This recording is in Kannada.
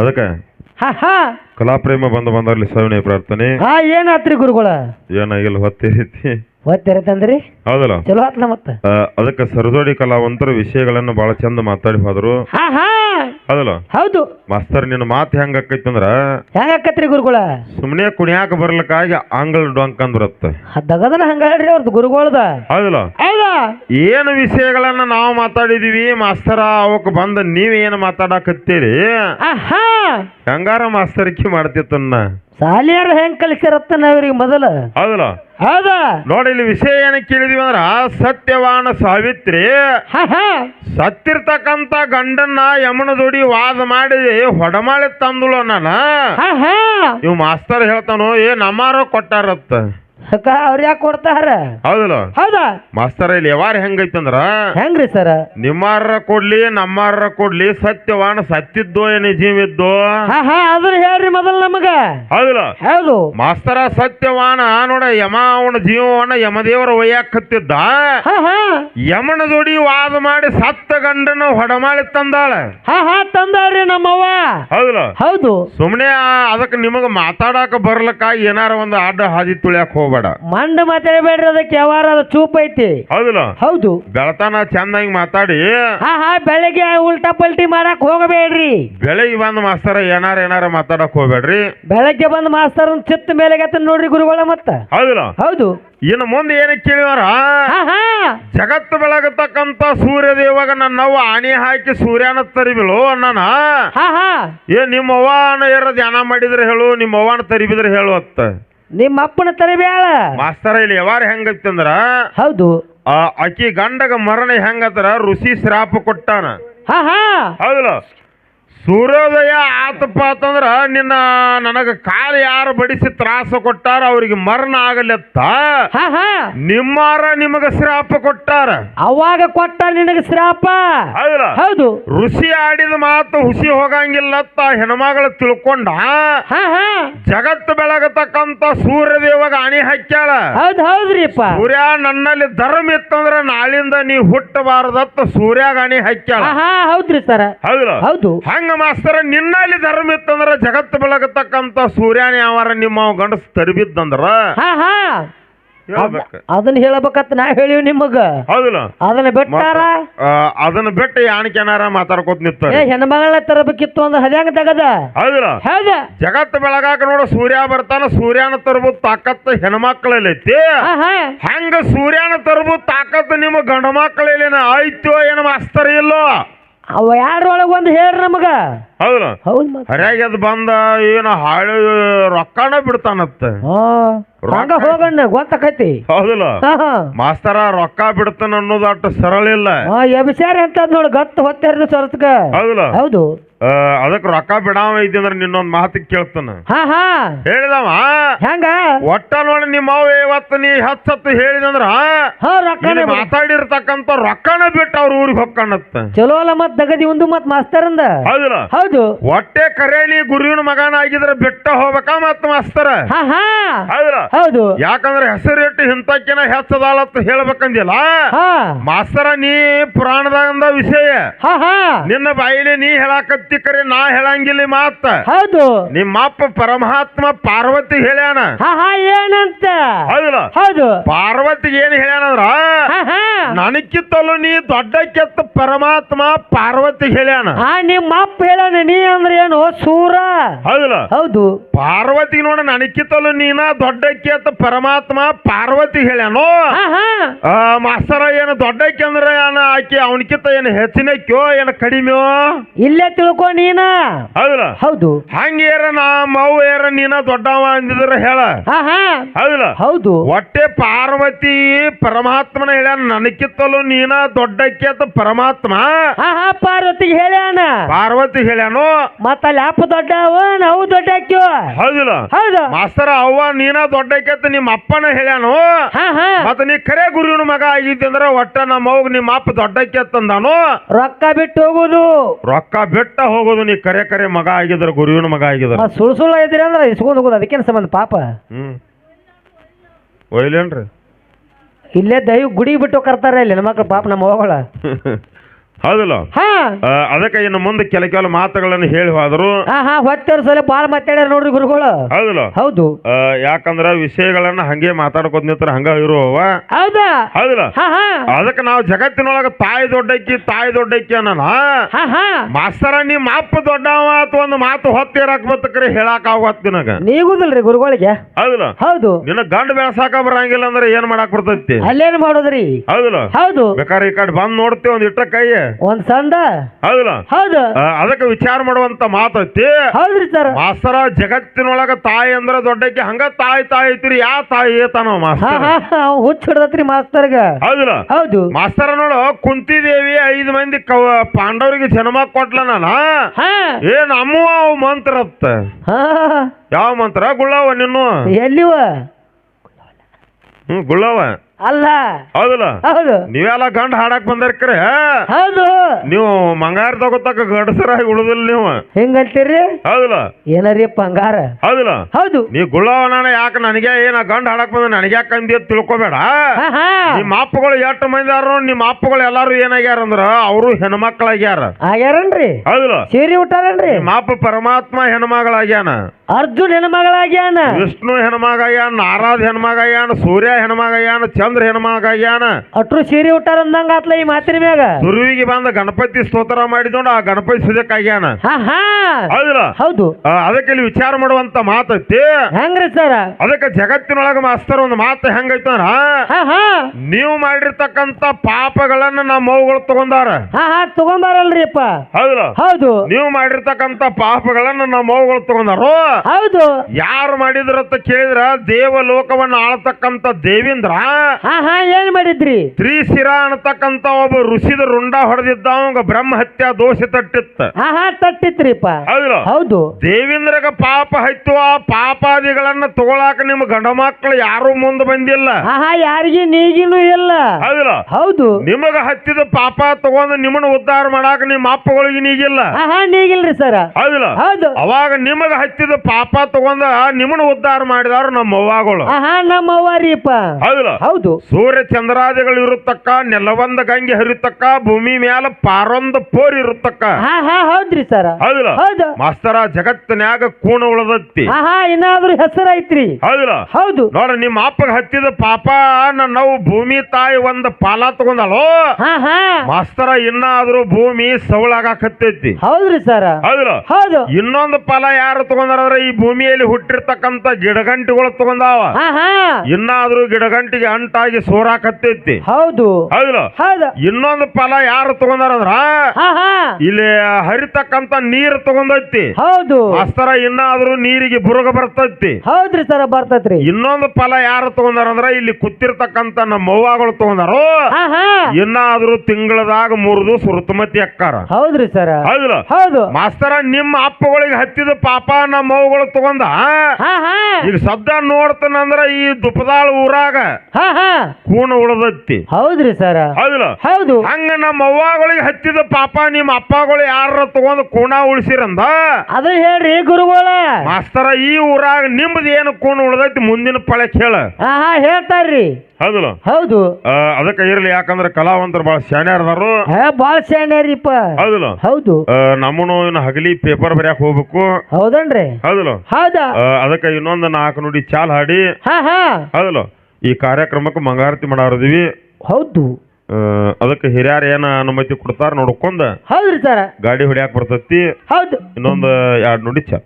ಅದಕ್ಕೆ? ಹಾ ಹಾ. ಕಲಾಪ್ರೇಮ ಬಂದ ಬಂದರ್ಲಿ ಸವಿನಯ ಪ್ರಾರ್ಥನೆ. ಹಾ ಏನಾತ್ರಿ ಗುರುಗಳ? ಏನಾಗಿಲ್ಲ ಹೊತ್ತಿರಿತಿ ಓದ್ತಿರತ್ತಂದ್ರಿ ಹೌದಲ್ಲ? ಚಲೋ ಆತ್ಲ ಮತ್ತ. ಆ, ಅದಕ್ಕೆ ಸರಜೋಡಿ ಕಲಾವಂತರ ವಿಷಯಗಳನ್ನು ಬಹಳ ಚಂದ ಮಾತಾಡಿ ಹೋದ್ರು. ಹಾ ಹಾ. ಹೌದಲ್ಲ? ಹೌದು. ಮಾಸ್ತರ್ ನಿನ್ನ ಮಾತು ಹೆಂಗ ಆಕೈತಂದ್ರ? ಹೆಂಗಾಕತ್ರಿ ಗುರುಗಳ? ಸುಮ್ಮನೆ ಕುಣಿಯಾಕ ಬರ್ಲಿಕ್ಕಾಗಿ ಆಂಗ್ಲ ಡೊಂಕ್ ಅಂದ್ರತ್ತ. ದಗದನ ಹಂಗ ಹೇಳ್ರಿ ಅವ್ರದ್ದು ಗುರುಗಳದ. ಹೌದಲ್ಲ? ಹೌದಾ? ಏನು ವಿಷಯಗಳನ್ನ ನಾವು ಮಾತಾಡಿದೀವಿ ಮಾಸ್ತರ ಅವಕ್ ಬಂದ ನೀವೇನು ಮಾತಾಡಕತ್ತೀರಿ? ಆಹಾ. ಹೆಂಗಾರ ಮಾಸ್ತರಿಕೆ ಮಾಡ್ತಿತ್ತನ್ನ. ಸಾಲಿಯಾರ ಹೆಂಗ್ ಕಲಿಸ್ಯಾರತ್ತ ನಾವ್ರಿಗೆ ಮೊದಲ? ಹೌದಲ್ಲ? ಹೌದಾ? ನೋಡಿ ಇಲ್ಲಿ ವಿಷಯ ಏನಕ್ಕೆ ಕೇಳಿದೀವಿ ಅಂದ್ರ ಸತ್ಯವಾನ ಸಾವಿತ್ರಿ ಸತ್ತಿರ್ತಕ್ಕಂತ ಗಂಡನ್ನ ಯಮನ ಜೋಡಿ ವಾದ ಮಾಡಿ ಹೊಡಮಾಳಿ ತಂದಳು ನಾನು ಇವ್ ಮಾಸ್ತರ್ ಹೇಳ್ತಾನು ಏ ನಮ್ಮಾರ ಕೊಟ್ಟಾರತ್ತ. ಅಕ್ಕ ಅವ್ರ ಯಾಕೆ ಕೊಡ್ತಾರ? ಹೌದಲ್ಲ? ಹೌದಾ? ಮಾಸ್ತರ ಇಲ್ಲಿ ಯಾವಾರ ಹೆಂಗೈತಂದ್ರ? ಹೆಂಗ್ರಿ ಸರ? ನಿಮ್ಮಾರ ಕೊಡ್ಲಿ ನಮ್ಮಾರ ಕೊಡ್ಲಿ ಸತ್ಯವಾನ ಸತ್ತಿದ್ದೋ ಏನಿ ಜೀವಿದ್ದೋ? ಹಾ ಹಾ ಅದ್ರ ಹೇಳ್ರಿ ಮೊದಲ ನಮಗ. ಹೌದಲ್ಲ? ಹೌದು. ಮಾಸ್ತರ ಸತ್ಯವಾನ ನೋಡ ಯಮ ಅವನ ಜೀವವನ್ನ ಯಮದೇವರ ಒಯ್ಯಾಕತ್ತಿದ್ದ? ಹಾ ಹಾ. ಯಮನ ಜೋಡಿ ವಾದ ಮಾಡಿ ಸತ್ತ ಗಂಡನ ಹೊಡಮಾಳಿ ತಂದಾಳ? ಹಾ ಹಾ ತಂದಾಳ್ರಿ ನಮ್ಮವ್ವ. ಹೌದಲ್ಲ? ಹೌದು. ಸುಮ್ನೆ ಅದಕ್ಕೆ ನಿಮಗ ಮಾತಾಡಕ ಬರ್ಲಕ್ಕ ಏನಾರ ಒಂದು ಅಡ್ಡ ಹಾದಿ ತುಳಿಯಾಕ ಹೋಗ್ಬೇಡ. ಮಂಡ ಮಾತಾಡಬೇಡ್ರಿ ಅದಕ್ಕೆ ಯಾವಾರ ಅದು ಚೂಪ್ ಐತಿ. ಹೌದಲ್ಲ? ಹೌದು. ಬೆಳತಾನ ಚಂದಾಗಿ ಮಾತಾಡಿ. ಹಾ ಹಾ ಬೆಳಗ್ಗೆ ಉಲ್ಟಾ ಪಲ್ಟಿ ಮಾಡಕ್ ಹೋಗಬೇಡ್ರಿ. ಬೆಳಿಗ್ಗೆ ಬಂದ ಮಾಸ್ತರ ಏನಾರ ಏನಾರ ಮಾತಾಡಕ್ ಹೋಗ್ಬೇಡ್ರಿ. ಬೆಳಗ್ಗೆ ಬಂದ್ ಮಾಸ್ತರ್ ಚಿತ್ತ ಮೇಲೆ ನೋಡ್ರಿ ಗುರುಗಳ ಮತ್ತ. ಹೌದಲ್ಲ? ಹೌದು. ಇನ್ನು ಮುಂದೆ ಏನಕ್ಕೆ ಕೇಳಿದಾರ? ಹಾ ಹಾ. ಜಗತ್ತು ಬೆಳಗತಕ್ಕಂತ ಸೂರ್ಯ ದೇವಾಗ ನನ್ನವ್ವ ಆಣಿ ಹಾಕಿ ಸೂರ್ಯನ ತರಿಬಿಲು ಅಣ್ಣನ. ಹಾ ಹಾ. ಏ ನಿಮ್ಮ ಅವ್ವನ ಏರ ಧ್ಯಾನ ಮಾಡಿದ್ರೆ ಹೇಳು ನಿಮ್ಮ ಅವ್ವನ ತರಿಬಿದ್ರೆ ಹೇಳು ಅತ್ತ. ನಿಮ್ಮ ಅಪ್ಪನ ತರಬೇಳ ಮಾಸ್ತರ ಇಲ್ಲಿ ಯಾವಾರ ಹೆಂಗತ್ತಂದ್ರ ಹೌದು. ಆ ಅಕ್ಕಿ ಗಂಡಗ ಮರಣ ಹೆಂಗತ್ತರ ಋಷಿ ಶ್ರಾಪ ಕೊಟ್ಟಾನ. ಹಾ ಹಾ. ಹೌದಲ್ಲ? ಸೂರ್ಯೋದಯ ಆತಪ್ಪ ಅಂತಂದ್ರೆ ನಿನ್ನ ನನಗೆ ಕಾಲು ಯಾರು ಬಡಿಸಿ ತ್ರಾಸ ಕೊಟ್ಟಾರ ಅವ್ರಿಗೆ ಮರಣ ಆಗಲಿತ್ತ. ಹಾ ಹಾ. ನಿಮ್ಮಾರ ನಿಮಗ ಶ್ರಾಪ ಕೊಟ್ಟಾರ. ಅವಾಗ ಕೊಟ್ಟ ನಿನಗೆ ಶ್ರಾಪ ಹೌದಲ್ಲ ಹೌದು. ಋಷಿ ಆಡಿದ ಮಾತು ಹುಸಿ ಹೋಗಂಗಿಲ್ಲತ್ತ ಹೆಣ್ಮಗಳು ತಿಳ್ಕೊಂಡ. ಹಾ ಹಾ. ಜಗತ್ತು ಬೆಳಗತಕ್ಕಂತ ಸೂರ್ಯ ದೇವಾಗ ಅಣಿ ಹಾಕ್ಯಾಳ. ಹೌದ್ ಹೌದ್ರಿಪ್ಪ. ಸೂರ್ಯ ನನ್ನಲ್ಲಿ ಧರ್ಮ ಇತ್ತಂದ್ರ ನಾಳಿಂದ ನೀ ಹುಟ್ಟಬಾರದತ್ತ ಸೂರ್ಯಾಗ ಅಣಿ ಹಾಕ್ಯಾಳ. ಹಾ ಹಾ ಹೌದ್ರಿ ಸರ. ಹೌದಲ್ಲ ಹೌದು. ಹಂಗ ಮಾಸ್ತರ ನಿನ್ನಲ್ಲಿ ಧರ್ಮ ಇತ್ತಂದ್ರ ಜಗತ್ತು ಬೆಳಗತಕ್ಕಂತ ಸೂರ್ಯನ ಯಾವಾರ ನಿಮ್ಮ ಗಂಡಸ್ ತರಿಬಿದ್ದಂದ್ರ. ಅದನ್ನ ಹೇಳಬೇಕಂತ ನಾ ಹೇಳಿವ್ ನಿಮಗ. ಹೌದಲ್ಲ. ಅದನ್ನ ಬಿಟ್ಟಾರ? ಅದನ್ನ ಬಿಟ್ಟು ಯಾನಕೆನಾರ ಮಾತಾಡ್ಕೋತ ನಿಂತ ಹೆಣ್ಮಗಳ ತರಬೇಕಿತ್ತು ಅಂದ್ರೆ ಹದ್ಯಾಂಗ ತಗದ? ಹೌದಲ್ಲ. ಹೌದ? ಜಗತ್ತು ಬೆಳಗಾಕ ನೋಡ ಸೂರ್ಯ ಬರ್ತಾನ ಸೂರ್ಯನ ತರಬು ತಾಕತ್ ಹೆಣ್ಮಕ್ಳಲ್ಲಿ ಐತಿ ಹಾ ಹಾ. ಹಂಗ ಸೂರ್ಯನ ತರಬು ತಾಕತ್ ನಿಮ್ಮ ಗಂಡ ಮಕ್ಕಳಲ್ಲಿ ಆಯ್ತು ಏನು ಮಾಸ್ತರ ಇಲ್ಲೋ? ಅವ ಯಾರೊಳಗ ಒಂದು ಹೇಳ್ರಿ ನಮಗ? ಹೌದಲ್ಲ ಹೌದು ಮತ್ತ ಅದ್ ಬಂದ ಏನು ಹಾಳು ರೊಕ್ಕನ ಬಿಡ್ತಾನತ್ತ ಹಂಗ ಹೋಗಣ್ಣ ಗೊತ್ತಾಕೈತಿ. ಹೌದಲ್ಲ. ಮಾಸ್ತರ ರೊಕ್ಕ ಬಿಡ್ತಾನ ಅನ್ನೋದು ಅಷ್ಟು ಸರಳ ಇಲ್ಲ. ಹಾ ಎಬಿಸಾರ ಅಂತ ನೋಡಿ ಗತ್ತು ಹೊತ್ತೇರಿದ ಸರತ್ಕ. ಹೌದಲ್ಲ. ಹೌದು. ಅದಕ್ಕೆ ರೊಕ್ಕ ಬಿಡಾವ ಐತಿ ಅಂದ್ರೆ ನಿನ್ನೊಂದು ಮಾತು ಕೇಳ್ತಾನ. ಹಾ ಹಾ. ಹೇಳಿದವ? ಹೆಂಗ? ಒಟ್ಟ ನೋಡಿ ನಿಮ್ಮ ಅವ ಇವತ್ತು ನೀ ಹಚ್ಚತ್ತು ಹೇಳಿದಂದ್ರ ಹಾ ರೊಕ್ಕನ ಮಾತಾಡಿರ್ತಕ್ಕಂತ ರೊಕ್ಕನ ಬಿಟ್ಟು ಅವ್ರ ಊರಿಗೆ ಹೊಕ್ಕಣತ್ತ ಚಲೋ ಅಲ್ಲ ಮತ್ ದಗದಿ ಒಂದು ಮತ್ ಮಾಸ್ತರಂದ ಹೌದಲ್ಲ? ಹೌದು. ಒಟ್ಟೆ ಕರೆ ನೀ ಗುರುವಿನ ಮಗನ ಆಗಿದ್ರೆ ಬಿಟ್ಟ ಹೋಗ್ಬೇಕಾ ಮತ್ತ ಮಾಸ್ತರ? ಹಾ ಹಾ. ಹೌದಲ್ಲ? ಹೌದು. ಯಾಕಂದ್ರೆ ಹೆಸರಿಟ್ಟು ಇಂತಕ್ಕಿನ ಹೆಚ್ಚದಾಳತ್ ಹೇಳ್ಬೇಕಂದಿಲ್ಲ? ಹಾ. ಮಾಸ್ತರ ನೀ ಪುರಾಣದಾಗಂದ ವಿಷಯ. ಹಾ ಹಾ. ನಿನ್ನ ಬಾಯಿಲಿ ನೀ ಹೇಳಾಕತ್ತಿ. ಕರೆ ನಾ ಹೇಳಂಗಿಲ್ಲ ಮಾತ. ಹೌದು. ನಿಮ್ಮ ಅಪ್ಪ ಪರಮಾತ್ಮ ಪಾರ್ವತಿ ಹೇಳ್ಯಾನ. ಹಾ ಹಾ ಏನಂತ? ಹೌದಲ್ಲ? ಹೌದು. ಪಾರ್ವತಿ ಏನ್ ಹೇಳ್ಯಾನಂದ್ರ ನನಕ್ಕಿತ್ತಲು ನೀ ದೊಡ್ಡ ಕೆತ್ತ ಪರಮಾತ್ಮ ಪಾರ್ವತಿ ಹೇಳ್ಯಾನ. ಹಾ ನಿಮ್ಮ ಅಪ್ಪ ಹೇಳೋಣ ನೀ ಅಂದ್ರೆ ಏನು ಸೂರ? ಹೌದಲ್ಲ? ಹೌದು. ಪಾರ್ವತಿ ನೋಡ ನನಕ್ಕಿತ್ತಲು ನೀನ ದೊಡ್ಡ ಕೆತ್ತ ಪರಮಾತ್ಮ ಪಾರ್ವತಿ ಹೇಳ್ಯಾನು? ಆ, ಮಾಸ್ತರ ಏನು ದೊಡ್ಡಕ್ಕೆ ಅಂದ್ರೆ ಆಕೆ ಅವನಕ್ಕಿಂತ ಏನು ಹೆಚ್ಚಿನಕ್ಯೋ ಏನು ಕಡಿಮೆಯೋ? ಇಲ್ಲೇ ತಿಳ್ಕೊ ನೀನ? ಹೌದಲ್ಲ. ಹೌದು. ಹಂಗೇರ ನಾ ಮೌ ಏರ ನೀನ ದೊಡ್ಡವ ಅಂದಿದ್ರ ಹೇಳ. ಹಾ ಹಾ ಹೌದಲ್ಲ. ಹೌದು. ಒಟ್ಟೆ ಪಾರ್ವತಿ ಪರಮಾತ್ಮನ ಹೇಳ್ಯಾನ ನನಕ್ಕಿತ್ತಲು ನೀನ ದೊಡ್ಡಕ್ಕೆ ಅಂತ ಪರಮಾತ್ಮ. ಹಾ ಹಾ ಪಾರ್ವತಿಗೆ ಹೇಳ್ಯಾನ. ಪಾರ್ವತಿ ಹೇಳ್ಯಾನು? ಮತ್ತ ಅಲ್ಲಿ ಅಪ್ಪ ದೊಡ್ಡವ ನಾವು ದೊಡ್ಡ ಹೌದಿಲ್ಲ. ಹೌದು. ಮಾಸ್ತರ ಅವ್ವ ನೀನ ದೊಡ್ಡಕ್ಕೆ ಅಂತ ನಿಮ್ಮ ಅಪ್ಪನ ಹೇಳ್ಯಾನು? ಹಾ ಹಾ. ಮತ್ತ ನೀ ಕರೆ ಗುರುವಿನ ಮಗ ಆಗಿದ್ದೆ ಅಂದ್ರೆ ಒಟ್ಟ ನಮ್ಮ ಅವ್ಗ ನಿಮ್ಮ ಅಪ್ಪ ದೊಡ್ಡಕ್ಕೆ ಅಂತಂದಾನು ರೊಕ್ಕ ಬಿಟ್ಟು ಹೋಗುದು. ರೊಕ್ಕ ಬೆಟ್ಟ ಹೋಗೋದು ನೀ ಕರೆ ಕರೆ ಮಗ ಆಗಿದ್ರ ಗುರುವಿನ ಮಗ ಆಗಿದ್ರ ಸುಳ್ಳು ಸುಳ್ಳು ಇದ್ರಿ ಅಂದ್ರೆ ಇಸ್ಕೊಂಡು ಹೋಗೋದು ಅದಕ್ಕೇನು ಸಂಬಂಧ ಪಾಪ? ಹ್ಮ್. ಒಯ್ಲೇನ್ರಿ? ಇಲ್ಲೇ ದೈವ ಗುಡಿ ಬಿಟ್ಟು ಕರ್ತಾರೆ ಇಲ್ಲಿ ಹೆಣ್ಮಕ್ಳು ಪಾಪ ನಮ್ಮ ಹೋಗಳ. ಹೌದಲ್ಲ? ಹಾ. ಆ, ಅದಕ್ಕೆ ಇನ್ನು ಮುಂದೆ ಕೆಲ ಕೆಲ ಮಾತುಗಳನ್ನು ಹೇಳಿ ಹೋದ್ರು. ಹಾ ಹಾ ಹೊತ್ತೇರ್ ಸಲ ಬಾಳ ಮಾತಾಡ್ಯಾರ ನೋಡ್ರಿ ಗುರುಗಳು. ಹೌದಲ್ಲ? ಹೌದು. ಆ, ಯಾಕಂದ್ರ ವಿಷಯಗಳನ್ನ ಹಂಗೆ ಮಾತಾಡ್ಕೊತ ನಿಂತ್ರ ಹಂಗ ಇರುವವ ಹೌದಾ? ಹೌದಲ್ಲ? ಹಾ ಹಾ. ಅದಕ್ಕೆ ನಾವು ಜಗತ್ತಿನೊಳಗ ತಾಯಿ ದೊಡ್ಡಕ್ಕಿ ತಾಯಿ ದೊಡ್ಡಕ್ಕಿ ಅನ್ನೋಣ. ಹಾ ಹಾ. ಮಾಸ್ತರ ನಿಮ್ಮ ಅಪ್ಪ ದೊಡ್ಡವ ಅಥವಾ ಒಂದು ಮಾತು ಹೊತ್ತಿರಕ್ ಬತ್ತಕ್ರಿ ಹೇಳಕ್ ಆಗತ್ ನಿನಗ. ನೀಗುದಿಲ್ರಿ ಗುರುಗಳಿಗೆ. ಹೌದಲ್ಲ? ಹೌದು. ನಿನ್ನ ಗಂಡ ಬೆಳಸಾಕ ಬರಂಗಿಲ್ಲ ಅಂದ್ರೆ ಏನ್ ಮಾಡಕ್ ಬರ್ತೈತಿ? ಅಲ್ಲೇನ್ ಮಾಡೋದ್ರಿ? ಹೌದಲ್ಲ? ಹೌದು. ಬೇಕಾದ್ರೆ ಈ ಕಡೆ ಬಂದ್ ನೋಡ್ತೇವೆ ಒಂದ್ ಇಟ್ಟ ಕೈ ಒಂದ್ ಸಂದ? ಹೌದಲ್ಲ? ಹೌದು. ಅದಕ್ಕೆ ವಿಚಾರ ಮಾಡುವಂತ ಮಾತೈತಿ ಹೌದ್ರಿ ಸರ್ ಮಾಸ್ತರ ಜಗತ್ತಿನೊಳಗ ತಾಯಿ ಅಂದ್ರ ದೊಡ್ಡಕ್ಕೆ ಹಂಗ ತಾಯಿ ತಾಯಿ ಐತ್ರಿ ಯಾ ತಾಯಿ ಏತಾನವ ಮಾಸ್ತರ್. ಹುಚ್ಚ ಹಿಡ್ದತ್ರಿ ಮಾಸ್ತರ್ಗ. ಹೌದಲ್ಲ? ಹೌದು. ಮಾಸ್ತರ ನೋಡು ಕುಂತಿದೇವಿ ಐದು ಮಂದಿ ಕವ ಪಾಂಡವರಿಗೆ ಜನ್ಮ ಕೊಟ್ಲ ನಾನ? ಏ ನಮ್ಮವ ಅವು ಮಂತ್ರ ಅತ್ತ ಯಾವ ಮಂತ್ರ? ಗುಳ್ಳವ ನಿನ್ನು? ಎಲ್ಲಿವ? ಹ್ಮ್ ಗುಳ್ಳವ. ಅಲ್ಲ. ಹೌದಲ್ಲ? ಹೌದು. ನೀವೆಲ್ಲ ಗಂಡ ಹಾಡಕ್ ಬಂದಿರ್ಕ್ರೆ ಹೌದು. ನೀವು ಮಂಗಾರ ತಗೋತಕ್ಕ ಗಂಡಸರಾಗಿ ಉಳುದಿಲ್ಲ ನೀವು. ಹೆಂಗಂತೀರಿ? ಹೌದಲ್ಲ? ಏನಾರಿ ಪಂಗಾರ ಹೌದಲ್ಲ? ಹೌದು. ನೀ ಗುಳ್ಳವನ ಯಾಕ ನನಗೆ ಏನ ಗಂಡ ಹಾಡಕ್ ಬಂದ ನನಗೆ ಯಾಕೆ ಅಂದಿ ಅಂತ ತಿಳ್ಕೊಬೇಡ. ಹಾ ಹಾ. ನಿಮ್ಮ ಅಪ್ಪಗಳು ಎಷ್ಟು ಮಂದಿ ಆರು ನಿಮ್ಮ ಅಪ್ಪಗಳು ಎಲ್ಲಾರು ಏನಾಗ್ಯಾರ ಅಂದ್ರ ಅವರು ಹೆಣ್ಮಕ್ಳಾಗ್ಯಾರ. ಆಗ್ಯಾರನ್ರಿ? ಹೌದಲ್ಲ? ಸೇರಿ ಉಟ್ಟಾರನ್ರಿ ನಿಮ್ಮ ಅಪ್ಪ ಪರಮಾತ್ಮ ಹೆಣ್ಮಗಳಾಗ್ಯಾನ. ಅರ್ಜುನ್ ಹೆಣ್ಮಗಳಾಗ್ಯಾನ? ವಿಷ್ಣು ಹೆಣ್ಮಗಯ್ಯಾನ ನಾರಾದ್ ಹೆಣ್ಮಗಯ್ಯಾನ ಸೂರ್ಯ ಹೆಣ್ಮಗಯ್ಯಾನ ಚಂದ್ರ ಹೆಣ್ಮಗಾಗ್ಯಾನ ಅಟ್ರು ಸೀರೆ ಉಟ್ಟಾರ ಅಂದಂಗ ಆತ್ಲ ಈ ಮಾತಿನ ಮ್ಯಾಗ. ಸುರುವಿಗೆ ಬಂದ ಗಣಪತಿ ಸ್ತೋತ್ರ ಮಾಡಿದೊಂಡು ಆ ಗಣಪತಿ ಸುದಕ್ಕಾಗ್ಯಾನ ಹಾ ಹಾ. ಹೌದಲ್ಲ ಹೌದು. ಆ, ಅದಕ್ಕೆ ಇಲ್ಲಿ ವಿಚಾರ ಮಾಡುವಂತ ಮಾತೈತಿ ಹೆಂಗ್ರಿ ಸರ್? ಅದಕ್ಕೆ ಜಗತ್ತಿನೊಳಗ ಮಾಸ್ತರ್ ಒಂದು ಮಾತು ಹೆಂಗೈತ ಹಾ ಹಾ. ನೀವು ಮಾಡಿರ್ತಕ್ಕಂತ ಪಾಪಗಳನ್ನ ನಮ್ಮ ಅವುಗಳು ತಗೊಂಡಾರ. ಹಾ ಹಾ ಹೌದು. ನೀವು ಮಾಡಿರ್ತಕ್ಕಂತ ಪಾಪಗಳನ್ನ ನಮ್ಮ ಅವುಗಳು ತಗೊಂಡಾರು ಹೌದು. ಯಾರು ಮಾಡಿದ್ರತ್ತ ಕೇಳಿದ್ರ ದೇವಲೋಕವನ್ನ ಆಳ್ತಕ್ಕಂತ ದೇವೇಂದ್ರ ಹಾ ಹಾ ಏನ್ ಮಾಡಿದ್ರಿ? ತ್ರಿಶಿರ ಅನ್ನತಕ್ಕಂತ ಒಬ್ಬ ಋಷಿದ ರುಂಡ ಹೊಡೆದಿದ್ದ ಅವಂಗ ಬ್ರಹ್ಮ ಹತ್ಯಾ ದೋಷ ತಟ್ಟಿತ್ತ. ಹಾ ಹಾ ತಟ್ಟಿತ್ರಿಪ್ಪ. ಹೌದಲ್ಲ? ಹೌದು. ದೇವೇಂದ್ರಗ ಪಾಪ ಹತ್ತು ಆ ಪಾಪಾದಿಗಳನ್ನ ತಗೊಳಾಕ ನಿಮ್ಮ ಗಂಡ ಮಕ್ಕಳು ಯಾರು ಮುಂದೆ ಬಂದಿಲ್ಲ. ಹಾ ಹಾ ಯಾರಿಗಿ ನೀಗಿನೂ ಇಲ್ಲ. ಹೌದಲ್ಲ? ಹೌದು. ನಿಮಗ ಹತ್ತಿದ ಪಾಪ ತಗೊಂಡು ನಿಮ್ಮನ್ನ ಉದ್ಧಾರ ಮಾಡಾಕ ನಿಮ್ಮ ಅಪ್ಪಗಳಿಗೆ ನೀಗಿಲ್ಲ. ಹಾ ಹಾ ನೀಗಿಲ್ರಿ ಸರ. ಹೌದಿಲ್ಲ? ಹೌದು. ಅವಾಗ ನಿಮಗ ಹತ್ತಿದ ಪಾಪ ತಗೊಂಡ ನಿಮ್ಮನ್ನ ಉದ್ಧಾರ ಮಾಡಿದಾರ ನಮ್ಮ ಅವ್ವಾಗಳು ಹಾ ಹಾ ನಮ್ಮ ಅವ್ವಾರಿಪ್ಪ ಹೌದಿಲ್ಲ? ಹೌದು. ಸೂರ್ಯ ಚಂದ್ರಾದಿಗಳು ಇರುತ್ತಕ್ಕ ನೆಲವಂದ ಗಂಗೆ ಹರಿತಕ್ಕ ಭೂಮಿ ಮ್ಯಾಲ ಪಾರೊಂದ ಪೋರ್ ಇರುತ್ತಕ್ಕ. ಹಾ ಹಾ ಹೌದ್ರಿ ಸರ್. ಹೌದಲ್ಲ? ಹೌದು. ಮಾಸ್ತರ ಜಗತ್ತಿನ್ಯಾಗ ಕೂಣ ಉಳದತ್ತಿ ಹಾ ಹಾ ಇನ್ನಾದ್ರೂ ಹೆಸರು ಐತ್ರಿ. ಹೌದಲ್ಲ? ಹೌದು. ನೋಡ ನಿಮ್ಮ ಅಪ್ಪಗ ಹತ್ತಿದ ಪಾಪ ನಾವು ಭೂಮಿ ತಾಯಿ ಒಂದ್ ಪಾಲ ತಗೊಂಡಳು? ಹಾ ಹಾ. ಮಾಸ್ತರ ಇನ್ನಾದ್ರೂ ಭೂಮಿ ಸವಳಾಗತ್ತೈತಿ ಹೌದ್ರಿ ಸರ. ಹೌದಲ್ಲ? ಹೌದು. ಇನ್ನೊಂದು ಫಲ ಯಾರು ತಗೊಂಡ್ರ ಈ ಭೂಮಿಯಲ್ಲಿ ಹುಟ್ಟಿರ್ತಕ್ಕಂತ ಗಿಡಗಂಟಿಗಳು ತಗೊಂಡಾವ. ಹಾ ಹಾ. ಇನ್ನಾದ್ರೂ ಗಿಡಗಂಟಿಗೆ ಅಂಟಾಗಿ ಸೋರಾಕತ್ತೈತಿ. ಹೌದು. ಹೌದಲ್ಲ? ಹೌದು. ಇನ್ನೊಂದು ಫಲ ಯಾರು ತಗೊಂಡಾರಂದ್ರ? ಹಾ ಹಾ. ಇಲ್ಲಿ ಹರಿತಕ್ಕಂತ ನೀರ್ ತಗೊಂಡೈತಿ. ಹೌದು. ಅಸ್ತರ ಇನ್ನಾದ್ರೂ ನೀರಿಗೆ ಬುರುಗ ಬರ್ತೈತಿ. ಹೌದ್ರಿ ಸರ ಬರ್ತೈತ್ರಿ. ಇನ್ನೊಂದು ಫಲ ಯಾರು ತಗೊಂಡಾರಂದ್ರ ಇಲ್ಲಿ ಕೂತಿರ್ತಕ್ಕಂತ ನಮ್ಮ ಅವ್ವಾಗಳು ತಗೊಂಡಾರು. ಹಾ ಹಾ. ಇನ್ನಾದ್ರೂ ತಿಂಗಳದಾಗ ಮೂರು ದಿವಸ ಋತುಮತಿ ಅಕ್ಕಾರ ಹೌದ್ರಿ ಸರ. ಹೌದಲ್ಲ? ಹೌದು. ಮಾಸ್ತರ ನಿಮ್ಮ ಅಪ್ಪಗಳಿಗೆ ಹತ್ತಿದ ಪಾಪ ನಮ್ಮ ಅವ್ಗಳು ತಗೊಂಡ. ಹಾ ಹಾ. ಈಗ ಸದ್ದ ನೋಡ್ತಾನಂದ್ರ ಈ ದುಪದಾಳ ಊರಾಗ. ಹಾ ಹಾ. ಕೂಣ ಉಳದತ್ತಿ ಹೌದ್ರಿ ಸರ. ಹೌದಲ್ಲ? ಹೌದು. ಹಂಗ ನಮ್ಮ ಅವ್ವಗಳಿಗೆ ಹತ್ತಿದ ಪಾಪ ನಿಮ್ಮ ಅಪ್ಪಗಳು ಯಾರ ತಗೊಂಡು ಕೂಣ ಉಳಿಸಿರಂದ? ಅದ ಹೇಳ್ರಿ ಗುರುಗಳ. ಮಾಸ್ತರ ಈ ಊರಾಗ ನಿಮ್ದು ಏನು ಕೂಣ ಉಳದೈತಿ ಮುಂದಿನ ಪಳೆ ಹೇಳ. ಹಾ ಹಾ ಹೇಳ್ತಾರ್ರಿ. ಹೌದಲ್ಲ? ಹೌದು. ಅದಕ್ಕೆ ಇರ್ಲಿ ಯಾಕಂದ್ರೆ ಕಲಾವಂತರು ಬಹಳ ಶಾಣ್ಯಾರದಾರು. ಬಹಳ ಬಾಳ ಶಾಣ್ಯಾರಿಪ್ಪ. ಹೌದಲ್ಲ? ಹೌದು. ನಮ್ಮನು ಇನ್ನು ಹಗಲಿ ಪೇಪರ್ ಬರ್ಯಾಕ ಹೋಗ್ಬೇಕು. ಹೌದನ್ರಿ. ಹೌದಲ್ಲ? ಹೌದಾ? ಅದಕ್ಕೆ ಇನ್ನೊಂದು ನಾಲ್ಕು ನುಡಿ ಚಾಲ್ ಹಾಡಿ. ಹಾ ಹಾ. ಹೌದಲ್ಲ? ಈ ಕಾರ್ಯಕ್ರಮಕ್ಕೆ ಮಂಗಾರತಿ ಮಾಡಾರದಿವಿ. ಹೌದು. ಅದಕ್ಕೆ ಹಿರಿಯರು ಏನ ಅನುಮತಿ ಕೊಡ್ತಾರ ನೋಡ್ಕೊಂಡ ಹೌದ್ರಿ ಸರ. ಗಾಡಿ ಹೊಡಿಯಾಕ ಬರ್ತೈತಿ. ಹೌದು. ಇನ್ನೊಂದು ಎರಡು ನೋಡಿ ಚಾ.